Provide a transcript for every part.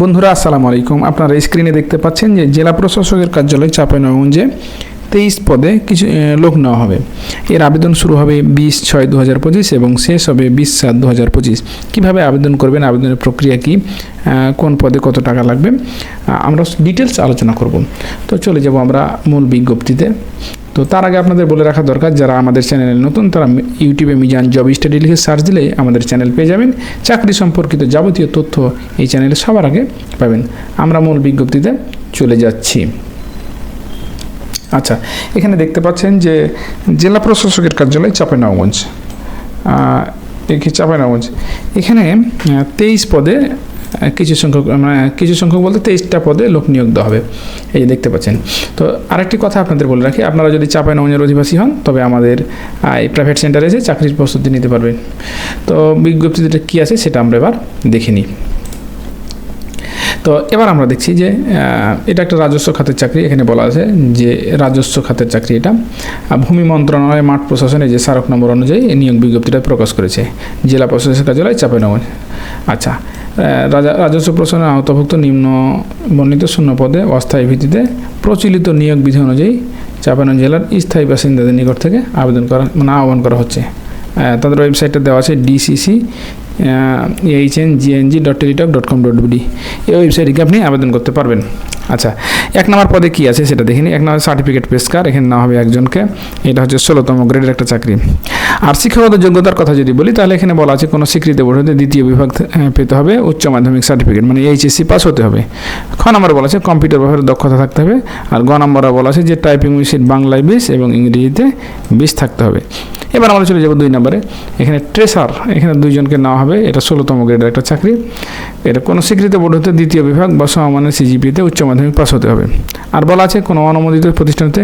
বন্ধুরা আসসালামু আলাইকুম। আপনারা স্ক্রিনে দেখতে পাচ্ছেন যে জেলা প্রশাসকের কার্যালয় চাঁপাইনবাবগঞ্জে তেইশ পদে কিছু লোক নেওয়া হবে। এর আবেদন শুরু হবে বিশ ছয় দু হাজার পঁচিশ এবং শেষ হবে বিশ সাত দু হাজার পঁচিশ। কীভাবে আবেদন করবেন, আবেদনের প্রক্রিয়া কী কোন পদে কত টাকা লাগবে আমরা ডিটেলস আলোচনা করব। তো চলে যাব আমরা মূল বিজ্ঞপ্তিতে। তো তার আগে আপনাদের বলে রাখা দরকার, যারা আমাদের চ্যানেলে নতুন, তারা ইউটিউবে মিজান জব স্টাডি লিখে সার্চ দিলে আমাদের চ্যানেল পেয়ে যাবেন। চাকরি সম্পর্কিত যাবতীয় তথ্য এই চ্যানেলে সবার আগে পাবেন। আমরা মূল বিজ্ঞপ্তিতে চলে যাচ্ছি। আচ্ছা এখানে দেখতে পাচ্ছেন যে জেলা প্রশাসকের কার্যালয় চাঁপাইনবাবগঞ্জ। চাঁপাইনবাবগঞ্জ। এখানে তেইশ পদে কিছু সংখ্যক মানে কিছু সংখ্যক বলতে তেইশটা পদে লোক নিয়োগ দেওয়া হবে। এই যে দেখতে পাচ্ছেন। তো আরেকটি কথা আপনাদের বলে রাখি, আপনারা যদি চাঁপাইনবাবগঞ্জের অধিবাসী হন, তবে আমাদের এই প্রাইভেট সেন্টারে এসে চাকরির প্রস্তুতি নিতে পারবেন। তো বিজ্ঞপ্তিটা কী আছে সেটা আমরা এবার দেখে নিই। তো এবার আমরা দেখছি যে এটা একটা রাজস্ব খাতের চাকরি, এখানে বলা আছে যে রাজস্ব খাতের চাকরি এটা। ভূমি মন্ত্রণালয় মাঠ প্রশাসনে যে স্মারক নম্বর অনুযায়ী এই নিয়োগ বিজ্ঞপ্তিটা প্রকাশ করেছে। জেলা প্রশাসক কার্যালয় চাঁপাইনবাবগঞ্জ আচ্ছা রাজা, রাজস্ব প্রশাসনের আওতাভুক্ত নিম্ন বর্ণিত শূন্য পদে অস্থায়ী ভিত্তিতে প্রচলিত নিয়োগ বিধি অনুযায়ী চাঁপাইনবাবগঞ্জ জেলার স্থায়ী বাসিন্দাদের নিকট থেকে আবেদন করা মানে আহ্বান করা হচ্ছে। তাদের ওয়েবসাইটটা দেওয়া আছে DCC H N GNG dot Teletalk dot com dot BD এই ওয়েবসাইটে আপনি আবেদন করতে পারবেন। আচ্ছা এক নম্বর পদে কী আছে সেটা দেখিনি। এক নম্বর সার্টিফিকেট পেশকার এখানে না হবে একজনকে। এটা হচ্ছে ষোলোতম গ্রেডের একটা চাকরি। আর শিক্ষাগত যোগ্যতার কথা যদি বলি, তাহলে এখানে বলা আছে কোনো স্বীকৃতি বোর্ড হতে দ্বিতীয় বিভাগ পেতে হবে। উচ্চ মাধ্যমিক সার্টিফিকেট মানে এইচএসসি পাস হতে হবে। খ নম্বরে বলা আছে কম্পিউটার ব্যবহারের দক্ষতা থাকতে হবে। আর গ নম্বরে বলা আছে যে টাইপিং মেশিন বাংলায় বিশ এবং ইংরেজিতে বিশ থাকতে হবে। এবার আমরা চলে যাব দুই নম্বরে। এখানে ট্রেসার এখানে দুইজনকে নেওয়া হবে। এটা ষোলোতম গ্রেডের একটা চাকরি। এটা কোনো স্বীকৃত বোর্ড হতে দ্বিতীয় বিভাগ বা সমমানের সিজিপিতে উচ্চ মাধ্যমিক পাস হতে হবে। আর বলা আছে, কোনো অনুমোদিত প্রতিষ্ঠানতে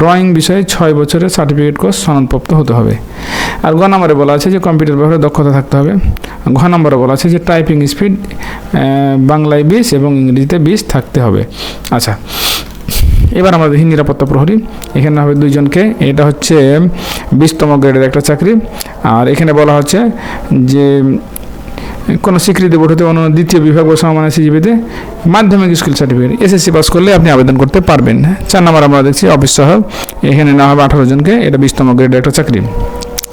ড্রয়িং বিষয়ে ছয় বছরের সার্টিফিকেট কোর্স সনদপ্রাপ্ত হতে হবে। আর গ নম্বরে বলা আছে যে কম্পিউটার ব্যবহারে দক্ষতা থাকতে হবে। ঘ নম্বরে বলা আছে যে টাইপিং স্পিড বাংলায় বিশ এবং ইংরেজিতে বিশ থাকতে হবে। আচ্ছা এবার আমরা দেখি নিরাপত্তা প্রহরী। এখানে হবে দুইজনকে। এটা হচ্ছে বিশতম গ্রেডের একটা চাকরি। আর এখানে বলা হচ্ছে যে, কোনো স্বীকৃতি বোর্ড হতে অন্য দ্বিতীয় বিভাগ বা সমানের সিজিবিতে মাধ্যমিক স্কুল সার্টিফিকেট। এসএসসি পাস করলে আপনি আবেদন করতে পারবেন। চার নাম্বার আমরা দেখছি অফিস সহ। এখানে না হবে আঠারো জনকে। এটা বিশতম গ্রেডের একটা চাকরি।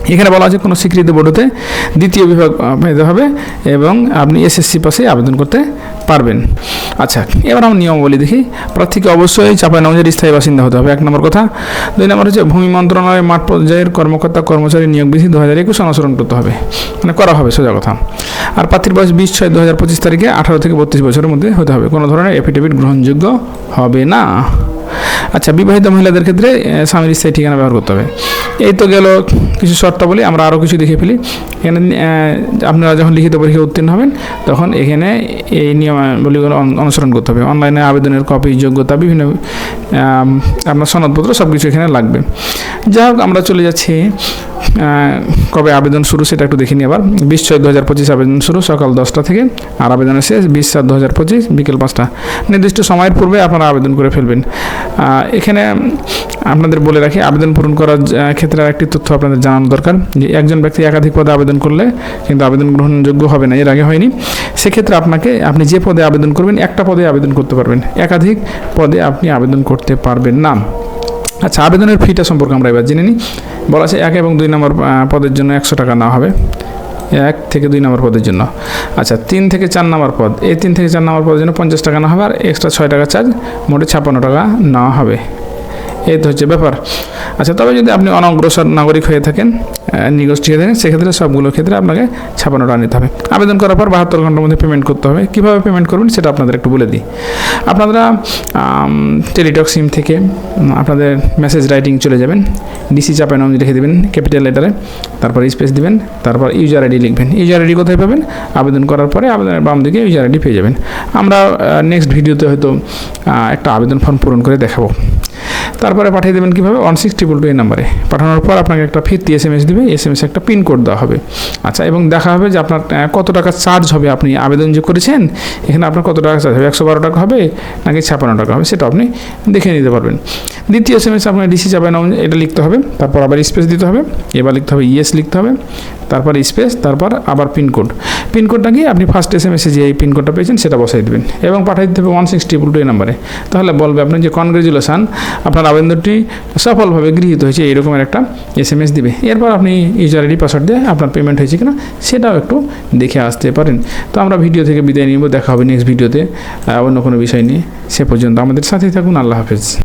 এখানে বলা আছে কোনো স্বীকৃতি বোর্ডতে দ্বিতীয় বিভাগ পেতে হবে এবং আপনি এসএসসি পাশে আবেদন করতে পারবেন। আচ্ছা এবার আমরা নিয়মাবলী দেখি। প্রার্থীকে অবশ্যই চাঁপাইনবাবগঞ্জের স্থায়ী বাসিন্দা হতে হবে। এক নম্বর কথা। দুই নম্বর হচ্ছে ভূমি মন্ত্রণালয় মাঠ পর্যায়ের কর্মকর্তা, কর্মচারী নিয়োগ বিধি দু হাজার একুশ অনুসরণ করতে হবে। মানে করা হবে, সোজা কথা। আর প্রার্থীর বয়স বিশ ছয় দু হাজার পঁচিশ তারিখে আঠারো থেকে বত্রিশ বছরের মধ্যে হতে হবে। কোনো ধরনের এফিডেভিট গ্রহণযোগ্য হবে না। আচ্ছা বিবাহিত মহিলাদের ক্ষেত্রে স্বামীর স্থায়ী ঠিকানা ব্যবহার করতে হবে। এই তো গেল কিছু শর্তাবলী আমরা আরও কিছু দেখে ফেলি। এখানে আপনারা যখন লিখিত পরীক্ষা উত্তীর্ণ হবেন, তখন এখানে এই নিয়মাবলীগুলো অন- অনুসরণ করতে হবে। অনলাইনে আবেদনের কপি, যোগ্যতা, বিভিন্ন আপনার সনদপত্র সব কিছু এখানে লাগবে। যাই হোক, আমরা চলে যাচ্ছি কবে আবেদন শুরু সেটা একটু দেখে নিই আবার। বিশ ছয় দু হাজার পঁচিশ আবেদন শুরু সকাল দশটা থেকে, আর আবেদনের শেষ বিশ সাত দু হাজার পঁচিশ বিকেল পাঁচটা। নির্দিষ্ট সময়ের পূর্বে আপনারা আবেদন করে ফেলবেন। এখানে আপনাদের বলে রাখি, আবেদন পূরণ করার ক্ষেত্রে আরেকটি তথ্য আপনাদের জানানো দরকার, যে একজন ব্যক্তি একাধিক পদে আবেদন করলে কিন্তু আবেদন গ্রহণযোগ্য হবে না, এর আগে হয়নি। সেক্ষেত্রে আপনাকে, আপনি যে পদে আবেদন করবেন, একটা পদে আবেদন করতে পারবেন। একাধিক পদে আপনি আবেদন করতে পারবেন না। আচ্ছা আবেদনের ফিটা সম্পর্কে আমরা এবার জেনে নিই। বলা আছে এক এবং দুই নম্বর পদের জন্য একশো টাকা নেওয়া হবে। এক থেকে দুই নম্বর পদের জন্য। আচ্ছা তিন থেকে চার নম্বর পদ। এই তিন থেকে চার নম্বর পদের জন্য পঞ্চাশ টাকা নেওয়া হবে আর এক্সট্রা ছয় টাকা চার্জ মোটে ছাপ্পান্ন টাকা নেওয়া হবে। এই তো হচ্ছে ব্যাপার। আচ্ছা তবে যদি আপনি অনগ্রসর নাগরিক হয়ে থাকেন নিগোষ্ঠী হয়ে থাকেন, সেক্ষেত্রে সবগুলো ক্ষেত্রে আপনাকে ছাপান্ন টাকা নিতে হবে। আবেদন করার পর বাহাত্তর ঘণ্টার মধ্যে পেমেন্ট করতে হবে। কীভাবে পেমেন্ট করবেন সেটা আপনাদের একটু বলে দিই। আপনারা টেলিটক সিম থেকে আপনাদের মেসেজ রাইটিং চলে যাবেন। ডিসি চাপে নাম লিখে দেবেন ক্যাপিটাল লেটারে তারপর স্পেস দিবেন, তারপর ইউজার আইডি লিখবেন। ইউজার আইডি কোথায় পাবেন? আবেদন করার পরে আবেদনের বাম দিকে ইউজার আইডি পেয়ে যাবেন। আমরা নেক্সট ভিডিওতে হয়তো একটা আবেদন ফর্ম পূরণ করে দেখাবো। তারপরে পাঠিয়ে দেবেন কীভাবে? ওয়ান সিক্স ট্রিপল টু এই নাম্বারে পাঠানোর পর আপনাকে একটা ফিরতি এস এম এস দেবে এস এম এস একটা পিন কোড দেওয়া হবে। আচ্ছা এবং দেখা হবে যে আপনার কত টাকা চার্জ হবে আপনি আবেদন যে করেছেন, এখানে আপনার কত টাকা চার্জ হবে? একশো বারো টাকা হবে নাকি ছাপান্ন টাকা হবে, সেটা আপনি দেখে নিতে পারবেন। দ্বিতীয় এস এম এস আপনার ডিসি চাপায় নাম এটা লিখতে হবে, তারপর আবার স্পেস দিতে হবে, এবার লিখতে হবে ইয়েস লিখতে হবে, তারপর স্পেস তারপর আবার পিনকোড পিনকোডটা গিয়ে আপনি ফার্স্ট এস এম এসে যে এই পিনকোডটা পেয়েছেন, সেটা বসাই দেবেন এবং পাঠিয়ে দিতে হবে ওয়ান সিক্স ট্রিপল টু এই নাম্বারে তাহলে বলবে আপনি যে কনগ্রেচুলেশান আপনার আবেদনটি সফলভাবে গৃহীত হয়েছে এইরকমের একটা এস এম এস দিবে। এরপর আপনি ইউজার আইডি পাসওয়ার্ড দিয়ে আপনার পেমেন্ট হয়েছে কিনা, সেটাও একটু দেখে আসতে পারেন। তো আমরা ভিডিও থেকে বিদায় নিব, দেখা হবে নেক্সট ভিডিওতে অন্য কোনো বিষয় নিয়ে। সে পর্যন্ত আমাদের সাথেই থাকুন, আল্লাহ হাফেজ।